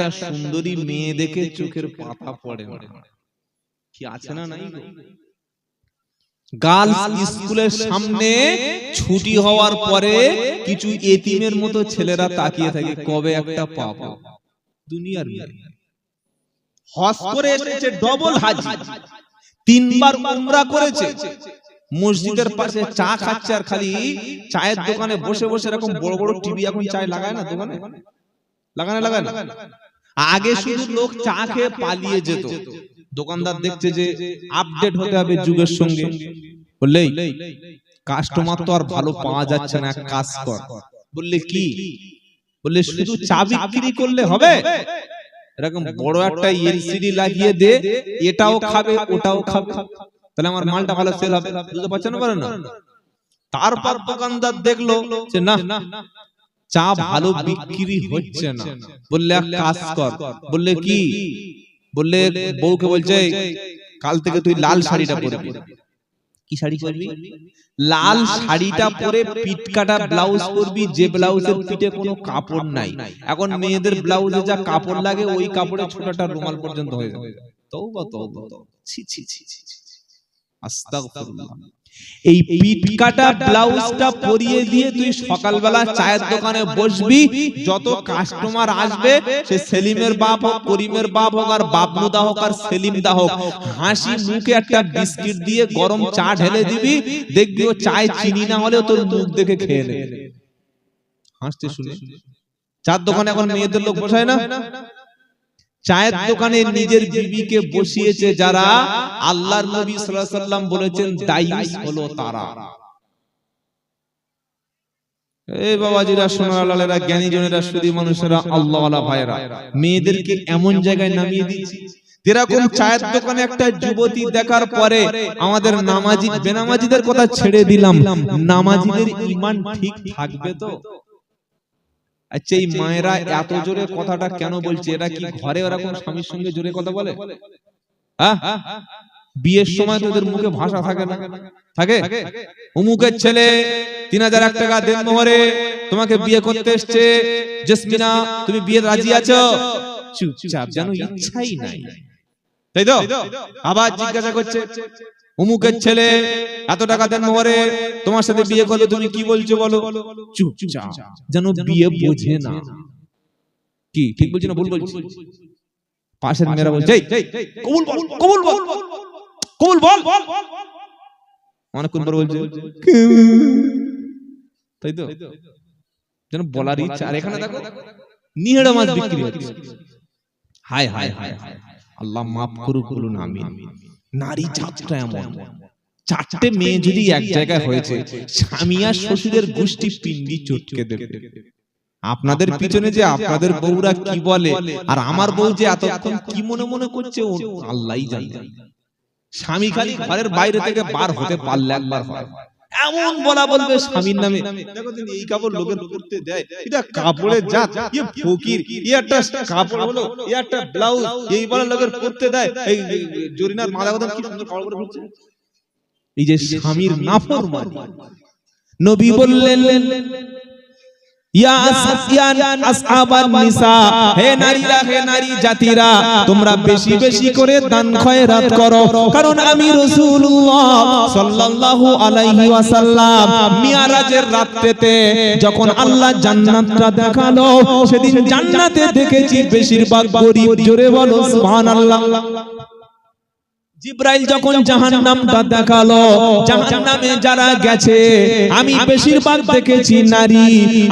একটা সুন্দরী মেয়ে দেখে চোখের পাতা পড়ে কি আছে না নাই? গার্লস স্কুলের সামনে ছুটি হওয়ার পরে কিছু এতিমের মতো ছেলেরা তাকিয়ে থাকে, কবে একটা পাবো? দুনিয়ার মেয়ে। হজ করে এসেছে ডবল হাজি। তিনবার উমরা করেছে। মসজিদের পাশে চা খাচ্ছে আর খালি চায়ের দোকানে বসে বসে এরকম বড় বড় টিভি এখন চায় লাগায় না দোকানে? লাগানে লাগায় না? আগে শুধু লোক চা খেয়ে পালিয়ে যেত। দোকানদার দেখছে যে আপডেট হতে হবে যুগের সঙ্গে। বললেই কাস্টমার তো আর ভালো পাওয়া যাচ্ছে না এক কাজ কর। বললে কি? বললে শুধু চা বিক্রি করলে হবে? এরকম বড় একটা এলসিডি লাগিয়ে দে এটাও খাবে ওটাও খাবে। তাহলে আমার মালটা ভালো সেল হবে? বুঝতে পারছেন না না তারপর দোকানদার দেখল যে না চা ভালো বিক্রি হচ্ছে না। বললে এক কাজ কর বললে কি? বললে বউকে বলছে কাল থেকে তুই লাল শাড়িটা পরবি। কি শাড়ি পরবি? লাল শাড়িটা পরে পিট কাটা ব্লাউজ পরবি যে ব্লাউজের পিঠে কোনো কাপড় নাই। এখন মেয়েদের ব্লাউজে যা কাপড় লাগে ওই কাপড়ে ছোটটা রুমাল পর্যন্ত হয়ে যায়। তওবা। ছি ছি ছি ছি ছি। আস্তাগফিরুল্লাহ। এই পিট কাটা ব্লাউজটা পরিয়ে দিয়ে তুই সকালবেলা চায়ের দোকানে বসবি, যত কাস্টমার আসবে, সে সেলিমের বাপ হোক, করিমের বাপ হোক, আর বাবনুদা হোক, আর সেলিম দা হোক, হাসি মুখে একটা বিস্কিট দিয়ে গরম চা ঢেলে দিবি, দেখবি ও চায় চিনি না হলেও তোর মুখ দেখে খেয়ে নেবে। হাসতে শুনে। চার দোকানে এখন মেয়েদের লোক বসায় না? চায়ের দোকানে নিজের বিবিকে বসিয়েছে যারা আল্লাহর নবী সাল্লাম বলেছেন দায়ুস হলো তারা। এই বাবাজিরা সোনার লালেরা জ্ঞানী জনেরা সুদী মানুষেরা আল্লাহওয়ালা ভাইরা মেয়েদেরকে এমন জায়গায় নামিয়ে দিচ্ছি যেরকম চায়ের দোকানে একটা যুবতী দেখার পরে আমাদের নামাজি বেনামাজিদের কথা ছেড়ে দিলাম। নামাজিদের ইমান ঠিক থাকবে তো? আচ্ছা এই মায়েরা এত জোরে কথাটা কেন বলছে? এরা কি ঘরে ওরকম স্বামীর সঙ্গে জোরে কথা বলে? হ্যাঁ? বিয়ের সময় তোদের মুখে ভাষা থাকে না? থাকে অমুকের ছেলে তিন হাজার এক টাকা দেন মোহরে তোমাকে বিয়ে করতে এসছে। জেসমিনা তুমি বিয়ে রাজি আছো? চুপচাপ যেন ইচ্ছাই নাই। তাই তো? আবার জিজ্ঞাসা করছে অমুকের ছেলে এত টাকা দেন মোহরে তোমার সাথে বিয়ে করলে তুমি কি বলছো বলো? চুপচাপ যেন বিয়ে বোঝে না। কি ঠিক বলছি না? ভুল বলছি? পাশের মেয়েরা বলছে "এই, কবুল বল কবুল বল কবুল বল অনেকক্ষণ পর বলছে তাই তো? যেন বলার ইচ্ছা। আর এখানে দেখো নিহেড়া মাছ বিক্রি হচ্ছে। হায় হায় হায় হায় আল্লাহ মাফ করুক বলুন আমি নারী জাতটা এমন। চারটে মেয়ে যদি এক জায়গায় হয়েছে স্বামী আর শ্বশুরের গোষ্ঠী পিন্ডি চটকে দেবে। আপনাদের পিছনে যে আপনাদের বউরা কি বলে আর আমার বউ যে এতক্ষণ কি মনে মনে করছে ও আল্লাহই জানে। স্বামী খালি ঘরের বাইরে থেকে বার হতে পারলে একবার হয়। এমন বলা বলবে স্বামীর নামে। দেখো তুমি এই কাপড় লোকের করতে দেয়। এটা কাপড়ের জাত। ইয়ে ফকির ইয়ে একটা কাপড় হলো ইয়ে একটা ব্লাউজ। এই বলা লোকের করতে দেয়। এই জরিনার মালা কথা কি সুন্দর কাপড় পরে এই যে স্বামীর নাফরমানি। নবী বললেন যখন আল্লাহ জান্নাতটা দেখাল সেদিন জান্নাতে দেখেছি বেশিরভাগ গরিব জোরে বলো সুবহানাল্লাহ। জিব্রাইল যখন জাহান্নামটা দেখাল জাহান্নামে যারা গেছে আমি বেশিরভাগ দেখেছি নারী।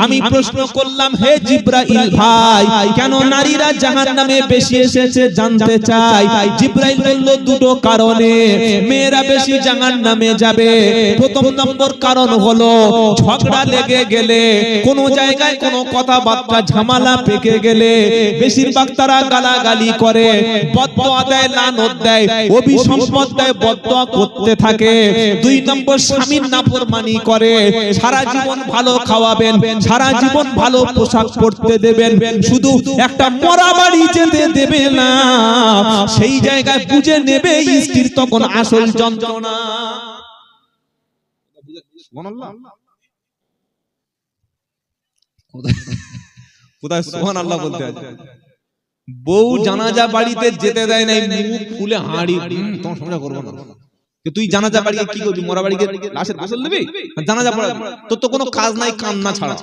আমি প্রশ্ন করলাম হে জিব্রাইল ভাই কেন নারীরা জাহান্নামে বেশি এসেছে জানতে চাই জিব্রাইল বলল দুটো কারণে মেয়েরা বেশি জাহান্নামে যাবে। প্রথম নম্বর কারণ হলো ঝগড়া লেগে গেলে কোন জায়গায় কোনো কথাবার্তা ঝামেলা পেকে গেলে বেশিরভাগ তারা গালাগালি করে বদদোয়া দেয় লানত দেয় সারা জীবন ভালো খাওয়াবেন, সারা জীবন ভালো পোশাক সেই জায়গায় বুঝে নেবে স্ত্রীর তখন আসল যন্ত্রণা। কোথায় সোহান আল্লাহ বলতে আছে বউ জানাজা বাড়িতে যেতে দেয় নাই মুখ ফুলে হাঁড়ি তোমার সমস্যা করব না। তুই জানাজা বাড়িতে কি করবি? মরা বাড়িতে লাশের গোসল দিবি? জানাজা পড়া তোর তো কোনো কাজ নাই কান্না ছাড়া।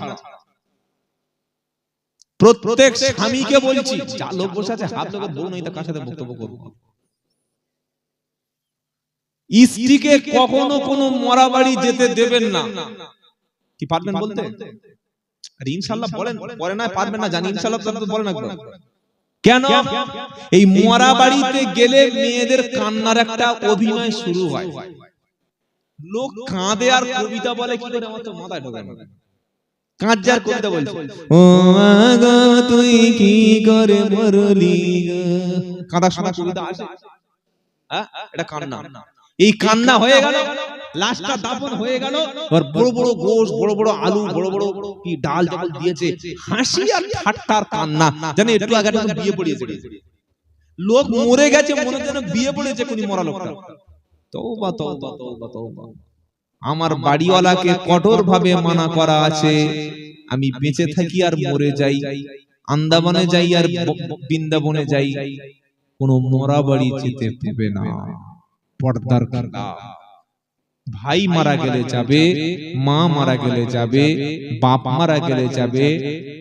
প্রত্যেক স্বামীকে বলছি যা লোক বসে আছে হাত লোকের বউ নেই তা কার সাথে বক্তব্য করব? স্ত্রীকে কখনো কোনো মরা বাড়ি যেতে দেবেন না। কি পারবেন বলতে? আর ইনশাল্লাহ বলেন পরে না পারবেন না জানি ইনশাল্লাহ তো বলেন একবার। কেন? এই মরা বাড়িতে গেলে মেয়েদের কান্নার একটা অভিনয় শুরু হয়। লোক কাঁদে আর কবিতা বলে কি করে আমার তো মাথায় ঢোকে না। কবিতা বলছে। ও গো তুই কি করে মরলি গো? কাঁদা শোনা কবিতা আসে। হ্যাঁ? এটা কান্না। এই কান্না হয়ে গেল। লাশটা দাফন হয়ে গেল। আর বড় বড় গোশ বড় বড় আলু বড় বড় কি ডাল যখন দিয়েছে হাসি আর ঠাট্টার কান্না। জানে একটু আগে বিয়ে পড়িয়েছে। লোক মরে গেছে মনে যেন বিয়ে পড়েছে কোনি মরা লোকটা। তওবা তওবা তওবা তওবা আমার বাড়িওয়ালাকে কঠোর ভাবে মানা করা আছে। আমি বেঁচে থাকি আর মরে যাই। আন্দামানে যাই আর বৃন্দাবনে যাই। কোনো মরা বাড়ি যেতে দেবে না। পর্দার খেলাফ। ভাই মারা গেলে যাবে মা মারা গেলে যাবে বাপ মারা গেলে যাবে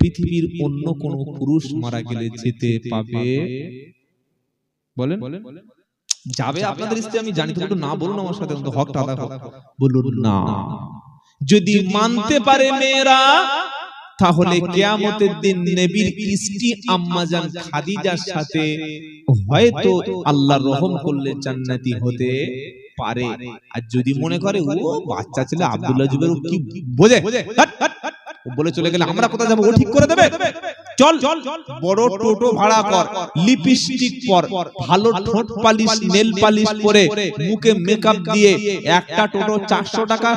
পৃথিবীর অন্য কোন পুরুষ মারা গেলে যেতে পাবে। বলেন? যাবে আপনাদের স্ত্রী আমি জানি তো না বলুন আমার সাথে হকটা আদা হোক। বলুন না। যদি মানতে পারে মেয়েরা তাহলে কেয়ামতের দিন নবীর স্ত্রী আম্মাজান খাদিজার সাথে হয়তো আল্লাহ রহম করলে জান্নাতি হতে পারে। আর যদি মনে করে ও বাচ্চা ছেলে আব্দুল্লাহ জুবের কি বোঝে? হাট, হাট। ও বলে চলে গেলে আমরা কোথায় যাব? ও ঠিক করে দেবে? চল বড় টোটো ভাড়া কর লিপস্টিক পর ভালো ঠোঁট পালিশ নেল পালিশ পরে মুখে মেকআপ দিয়ে একটা টোটো চারশো টাকা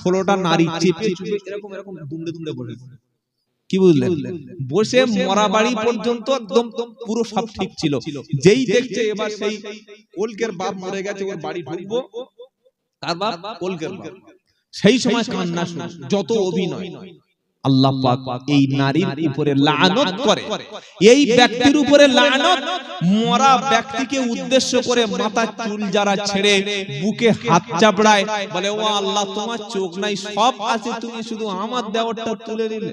ষোলোটা নারী চেপে এরকম এরকম দুমড়ে দুমড়ে বসে। কি বুঝলেন? বসে মরা বাড়ি পর্যন্ত একদম পুরো সব ঠিক ছিল। যেই দেখছে এবার সেই কলকের বাপ মরে গেছে ওর বাড়ি ঢুকবো তার বাপ কলকের বাপ সেই সময় কান্না যত অভিনয়। আল্লাহ পাক এই নারীর উপরে লানত করে। এই ব্যক্তির উপরে লানত মরা ব্যক্তিকে উদ্দেশ্য করে মাথা চুল যারা ছেড়ে বুকে হাত চাপড়ায় বলে ও আল্লাহ তোমার চোখ নাই সব আছে তুমি শুধু আমার দেওয়ারটা তুলে নিলে।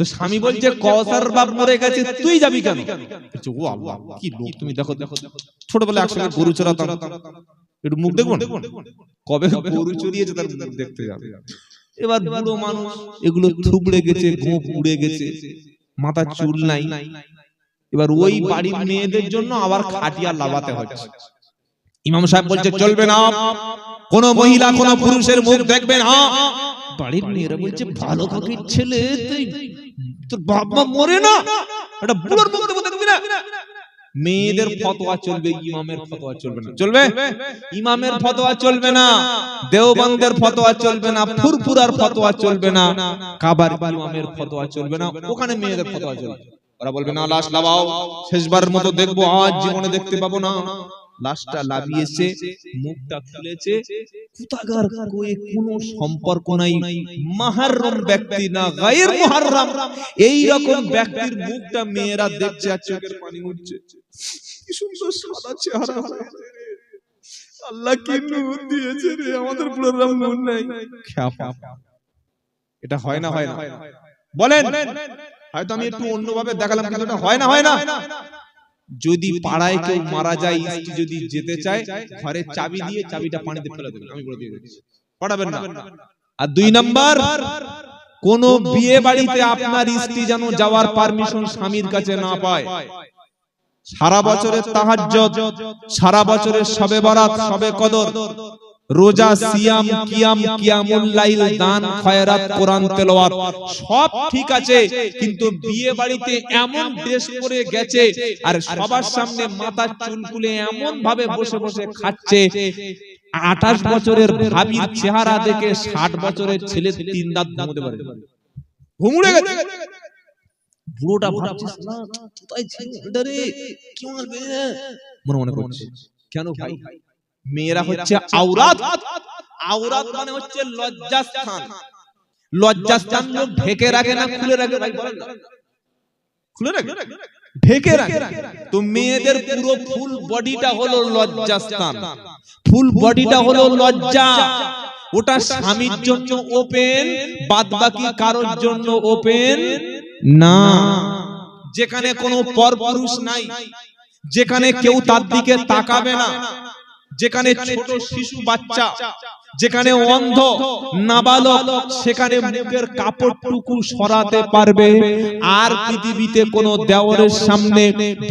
তো স্বামী বলছে কসার বাপ মরে গেছে তুই যাবি কেন? ও আল্লাহ কি লোক তুমি দেখো দেখো ছোটবেলায় একসঙ্গে গরু চড়াতাম। একটু মুখ দেখুন? কবে গরু চড়িয়েছে তার মুখ দেখতে যাবে। এবার বুড়ো মানুষ এগুলো থুবড়ে গেছে গোপ উড়ে গেছে মাথা চুল নাই। এবার ওই বাড়ির মেয়েদের জন্য আবার খাটিয়া লাগাতে হচ্ছে। ইমাম সাহেব বলছে চলবে না। কোন মহিলা কোন পুরুষের মুখ দেখবে না বাড়ির মেয়েরা বলছে ভালো কাকির ছেলে তুই তোর বাপ মা মরে না একটা বুড়োর দেখব না মেয়েদের ফতোয়া চলবে ইমামের ফতোয়া চলবে না চলবে ইমামের ফতোয়া চলবে না দেওবন্দের ফতোয়া চলবে না ফুরফুরার ফতোয়া চলবে না কাবার ইমামের ফতোয়া চলবে না ওখানে মেয়েদের ফতোয়া চলবে ওরা বলবে না লাশ লাগাও শেষবারের মতো দেখব আজ জীবনে দেখতে পাবো না লাশটা লাভিয়েছে মুখটা খুলেছে। কুতাগার কয়ে কোনো সম্পর্ক নাই। মাহাররম ব্যক্তি না গায়ের মুহাররম। এই রকম ব্যক্তির মুখটা মেয়েরা দেখছে আর চোখের পানি উঠছে কি সুন্দর সাদা চেহারা আল্লাহ কি নূর দিয়েছে রে? আমাদের প্রোগ্রাম নূর নাই। এটা হয় না হয় না। বলেন। হয়তো আমি একটু অন্যভাবে দেখালাম কিন্তু এটা হয় না হয় না। যদি পাড়ায় কেউ মারা যায় স্ত্রী যদি যেতে চায় ঘরে চাবি দিয়ে চাবিটা পানিতে ফেলে দেবেন। আমি বলে দিয়ে দিচ্ছি। পড়াবেন না। আর দুই নাম্বার কোন বিয়ে বাড়িতে আপনার স্ত্রী যেন যাওয়ার পারমিশন স্বামীর কাছে না পায়। সারা বছরের তাহাজ্জুদ সারা বছরের সবে বরাত সবে কদর। রোজা সিয়াম কিয়াম কিয়ামুল লাইল দান খয়রাত কোরআন তেলাওয়াত সব ঠিক আছে কিন্তু বিয়ে বাড়িতে এমন ড্রেস পরে গেছে আর সবার সামনে মাথা চুল খুলে এমন ভাবে বসে বসে খাচ্ছে আঠাশ বছরের ভাবির চেহারা দেখে ষাট বছরের ছেলে তিন দাঁত ঘুমোতে পারে। ঘুমুড়ে গেছে। বুড়োটা ভাবছিস না? কোথায় ছিল? রে কি মারবে? মনে মনে করছে। কেন ভাই? মেয়েরা হচ্ছে আওরাত। আওরাত। মানে হচ্ছে লজ্জাস্থান। লজ্জাস্থান। লোক ঢেকে রাখে না খুলে রাখে ভাই বলেন খুলে রাখে? ঢেকে রাখে। তো মেয়েদের পুরো ফুল বডিটা হলো লজ্জাস্থান। ফুল বডিটা হলো লজ্জা। ওটা স্বামীর জন্য ওপেন বাদ বাকি কারোর জন্য ওপেন না। যেখানে কোনো পরপুরুষ নাই যেখানে কেউ তার দিকে তাকাবে না যেখানে ছোট শিশু বাচ্চা যেখানে অন্ধ, নাবালক, সেখানে মুখের কাপড়টুকু সরাতে পারবে। আর পৃথিবীতে কোনো দেওয়ারের সামনে,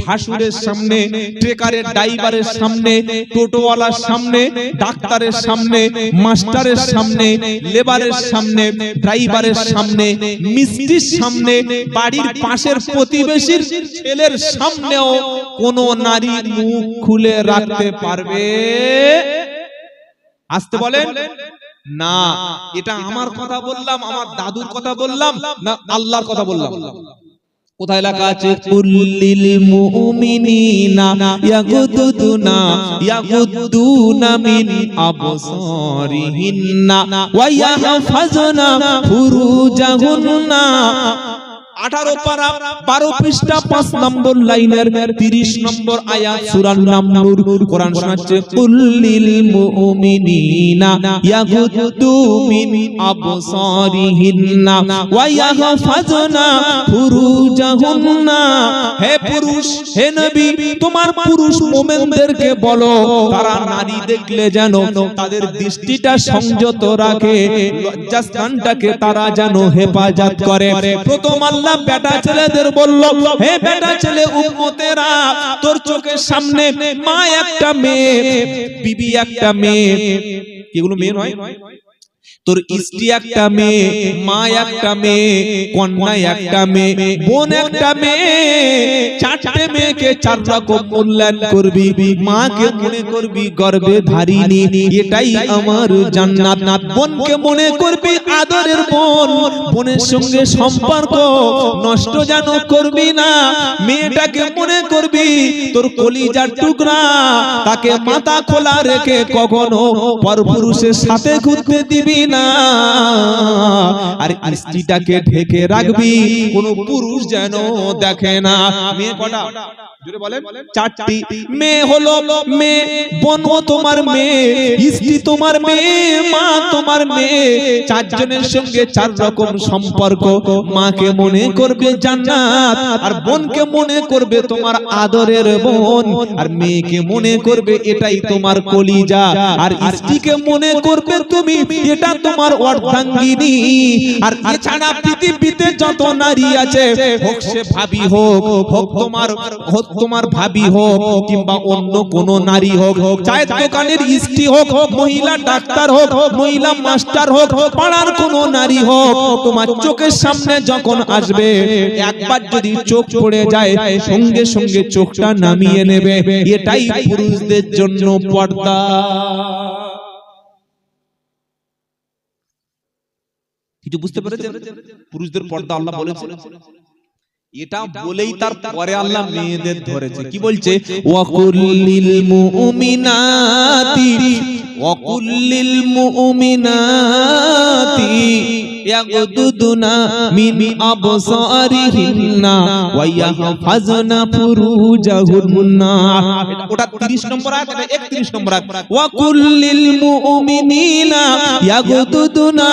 ভাসুরের সামনে, ট্রেকারের ড্রাইভারের সামনে, টোটোওয়ালার সামনে, ডাক্তারের সামনে, মাস্টারের সামনে, লেবারের সামনে, ড্রাইভারের সামনে, মিস্ত্রির সামনে, বাড়ির পাশের প্রতিবেশীর ছেলের সামনেও কোনো নারী মুখ খুলে রাখতে পারবে? আসতে বলেন না এটা আমার কথা বললাম আমার দাদুর কথা বললাম না আল্লাহর কথা বললাম। কোথায় লেখা আছে কুল্লিল মুমিনিনা ইয়াগুদুনা ইয়াগুদুনা মিন আবসারিহিন্না ওয়া ইয়াহফাজুনা ফুরুজাহুন্না আঠারো পারা বারো পৃষ্ঠা পাঁচ নম্বর লাইনের তিরিশ নম্বর আয়াত সুরার নাম নূর। কোরআন শোনাচ্ছে কুল্লিল মুমিনিনা মিন আবসারিহিন্না ওয়া ইয়াহফাজনা ফুরুজাহুন্না। হে পুরুষ হে নবী তোমার পুরুষ মোমেনদেরকে বলো তারা নারী দেখলে যেন তাদের দৃষ্টিটা সংযত রাখে লজ্জাস্থানটাকে তারা যেন হেফাজত করে। প্রথম আল্লাহ বেটা ছেলেদের বলল, হে বেটা ছেলে উম্মতেরা, তোর চোখের সামনে মা একটা মেয়ে, বিবি একটা মেয়ে। এগুলো মেয়ে নয়? তোর স্ত্রী একটা মেয়ে, মা একটা মেয়ে, কন্যা একটা মেয়ে, বোন একটা মেয়ে। চারটে মেয়েকে চার রকম মূল্যায়ন করবি, মাকে মনে করবি গর্বে ধারিনি এটাই আমার জান্নাত। বোনকে মনে করবি আদরের বোন, বোনের সঙ্গে সম্পর্ক নষ্ট যেন করবি না। মেয়েটাকে মনে করবি তোর কলিজার টুকরা, তাকে মাথা খোলা রেখে কখনো পরপুরুষের সাথে ঘুরতে দিবি না। আর স্ত্রীটাকে ঢেকে রাখবি কোনো পুরুষ যেন দেখে না। মেয়ে কটা? জোরে বলেন। চারটি মেয়ে হলো মেয়ে বোন তোমার মেয়ে স্ত্রী তোমার মেয়ে মা তোমার মেয়ে চারজনের সঙ্গে চার রকম সম্পর্ক। মাকে মনে করবে জান্নাত আর বোনকে মনে করবে তোমার আদরের বোন আর মেয়েকে মনে করবে এটাই তোমার কলিজা আর স্ত্রীকে মনে করবে তুমি এটা তোমার অর্ধাঙ্গিনী। আর এছাড়া পৃথিবীতে যত নারী আছে হোক সে ভাবি হোক হোক তোমার হোক তোমার ভাবি হোক কিংবা অন্য কোন নারী হোক, চায়ের দোকানের স্ত্রী হোক, মহিলা ডাক্তার হোক, মহিলা মাস্টার হোক, পাড়ার কোন নারী হোক, তোমার চোখের সামনে যখন আসবে, একবার যদি চোখ পড়ে যায়, সঙ্গে সঙ্গে চোখটা নামিয়ে নেবে। এটাই পুরুষদের জন্য পর্দা। কিছু বুঝতে পেরেছেন? পুরুষদের পর্দা আল্লাহ বলেছেন। এটা বলেই তার পরে আল্লাহ মেয়েদের ধরেছে। কি বলছে? ওয়াকুল্লিল মুমিনাতি ওয়াকুল্লিল মুমিনাতি ইয়াগুদুনা আবসারিহিন্না ওয়া ইয়াহফাজনা ওটা 30 নম্বর আয়াত এটা 31 নম্বর আয়াত। ওয়াকুল্লিল মুমিনিনা ইয়াগুদুনা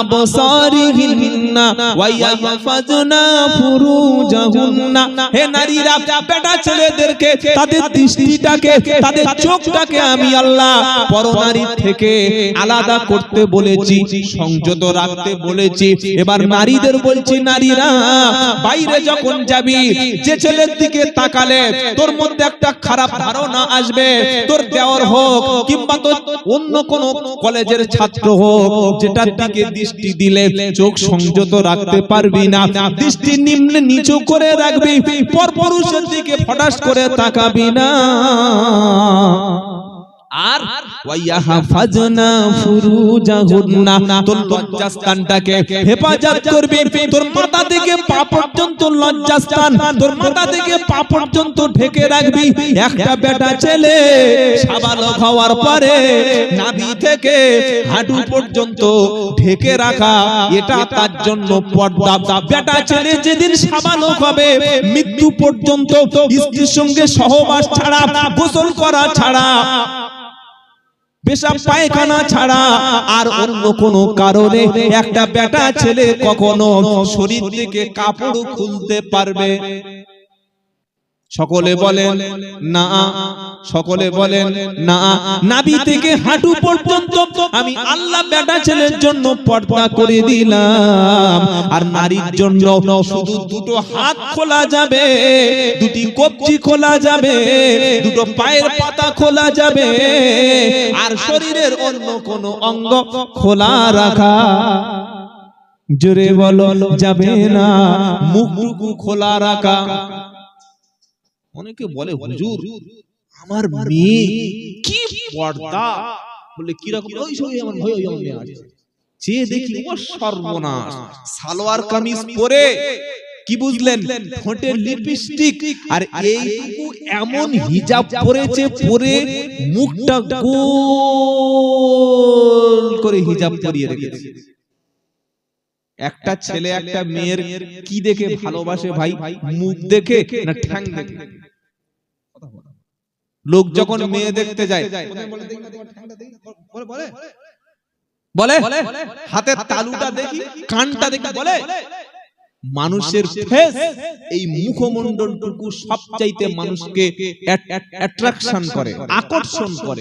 আবসারিহিন্না ওয়া ইয়াহফাজনা হে নারীরা বেটা ছেলেদেরকে তাদের দৃষ্টিটাকে তাদের চোখটাকে আমি আল্লাহ পরনারী থেকে আলাদা করতে বলেছি সংযত রাখতে বলেছি। এবার নারীদের বলছি, নারীরা, বাইরে যখন যাবি, যে ছেলের দিকে তাকালে তোর মধ্যে একটা খারাপ ধারণা আসবে। তোর দেওয়ার হোক কিংবা তোর অন্য কোন কলেজের ছাত্র হোক, যেটার দিকে দৃষ্টি দিলে চোখ সংযত রাখতে পারবি না। দৃষ্টি নিম্নে নিচু করে রাখবি পর পুরুষের দিকে ফটাস করে তাকাবি না। আর ওয়াইয়াহাফাজনা ফুরুজাহুন্না তোর লজ্জাস্থানটাকে হেফাজত করবে। তোর মাথা থেকে পা পর্যন্ত লজ্জাস্থান তোর মাথা থেকে পা পর্যন্ত ঢেকে রাখবি। একটা বেটা ছেলে সাবালক হওয়ার পরে নাভি থেকে হাঁটু পর্যন্ত ঢেকে রাখা এটা তার জন্য পর্দা। বেটা ছেলে যেদিন সাবালক হবে মৃত্যু পর্যন্ত স্ত্রীর সঙ্গে সহবাস ছাড়া গোসল করা ছাড়া পেশাব পায়খানা ছাড়া আর অন্য কোনো কারণে একটা বেটা ছেলে কখনো শরীর থেকে কাপড় খুলতে পারবে। সকলে বলেন, না। সকলে বলেন না নাভি থেকে হাঁটু পর্যন্ত আমি আল্লাহ বেটা ছেলের জন্য পর্দা করে দিলাম। আর নারীর জন্য শুধু দুটো হাত খোলা যাবে দুটি কবজি খোলা যাবে দুটো পায়ের পাতা খোলা যাবে আর শরীরের অন্য কোনো অঙ্গ খোলা রাখা জোরে বলো যাবে না। মুখটুকু খোলা রাখা। অনেকে বলে হুজুর আমার মেয়ে কি পর্দা? বলে কীরকম? ওই সবই আমার ভয় ওই আমার মেয়ে আছে চেয়ে দেখি ও সর্বনাশ। সালোয়ার কামিজ পরে কি বুঝলেন? ঠোঁটে লিপস্টিক আর এইটুকু এমন হিজাব পরেছে পরে মুখটা গোল করে হিজাব পরিয়ে রেখেছে। একটা ছেলে একটা মেয়ের কি দেখে ভালোবাসে ভাই? মুখ দেখে না ঠ্যাং দেখে। লোক যখন মেয়ে দেখতে যায় বলে? হাতে তালুটা দেখি কানটা দেখি বলে? মানুষের ফেস এই মুখমণ্ডলটুকু সবচাইতে মানুষকে অ্যাট্রাকশন করে আকর্ষণ করে।